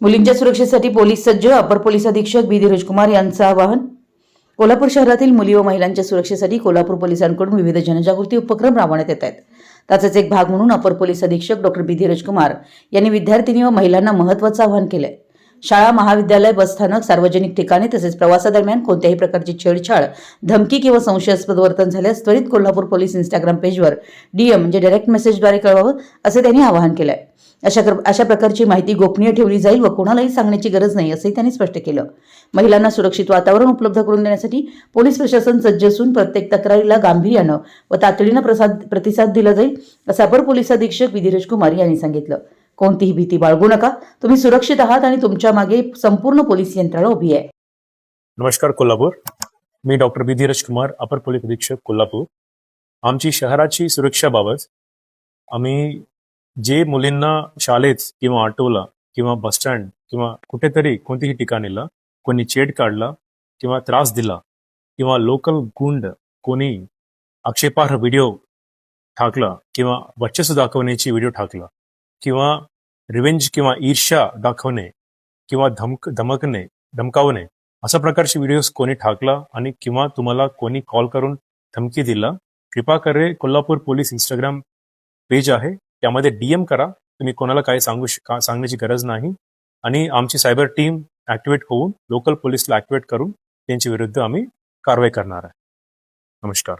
मुलींच्या सुरक्षेसाठी पोलीस सज्ज अपर पोलीस अधीक्षक बी. धीरज कुमार यांचं आवाहन. कोल्हापूर शहरातील मुली व महिलांच्या सुरक्षेसाठी कोल्हापूर पोलिसांकडून विविध जनजागृती उपक्रम राबवण्यात येत आहेत. त्याचाच एक भाग म्हणून अपर पोलीस अधीक्षक डॉक्टर बी. धीरज कुमार यांनी विद्यार्थिनी व महिलांना महत्वाचं आवाहन केलं आहे शाळा महाविद्यालय बसस्थानक सार्वजनिक ठिकाणी तसेच प्रवासादरम्यान कोणत्याही प्रकारची छेडछाड धमकी किंवा संशयास्पद वर्तन झाल्यास त्वरित कोल्हापूर पोलीस इंस्टाग्राम पेजवर डीएम म्हणजे डायरेक्ट मेसेजद्वारे कळवावं असं त्यांनी आवाहन केलंय. अशा कर- अशा प्रकारची माहिती गोपनीय ठेवली जाईल व कोणालाही सांगण्याची गरज नाही असंही त्यांनी स्पष्ट केलं. महिलांना सुरक्षित वातावरण उपलब्ध करून देण्यासाठी पोलीस प्रशासन सज्ज असून प्रत्येक तक्रारीला गांभीर्यानं व तातडीनं प्रसाद प्रतिसाद दिला जाईल असं अपर पोलीस अधीक्षक विधिराज कुमार यांनी सांगितलं. कोणतीही भीती बाळगू नका. तुम्ही सुरक्षित आहात आणि तुमच्या मागे संपूर्ण पोलीस यंत्रणा उभी आहे. नमस्कार कोल्हापूर. मी डॉक्टर बी. धीरज कुमार अपर पोलीस अधीक्षक कोल्हापूर. आमची शहराची सुरक्षाबाबत आम्ही जे मुलींना शाळेत किंवा ऑटोला किंवा बसस्टँड किंवा कुठेतरी कोणतीही ठिकाणीला कोणी चेड काढला किंवा त्रास दिला किंवा लोकल गुंड कोणी आक्षेपार्ह व्हिडिओ टाकला किंवा वर्चस्व दाखवण्याची व्हिडिओ टाकला किंवा रिव्हेंज किंवा ईर्ष्या दाखवणे किंवा धमक धमकणे धमकावणे अशा प्रकारचे व्हिडिओज कोणी ठाकला आणि किंवा तुम्हाला कोणी कॉल करून धमकी दिला कृपा करे कोल्हापूर पोलीस इंस्टाग्राम पेज आहे. त्यामध्ये डीएम करा. तुम्ही कोणाला काही सांगू श- का- सांगण्याची गरज नाही. आणि आमची सायबर टीम ॲक्टिवेट होऊन लोकल पोलीसला ॲक्टिवेट करून त्यांच्या विरुद्ध आम्ही कारवाई करणार आहे. नमस्कार.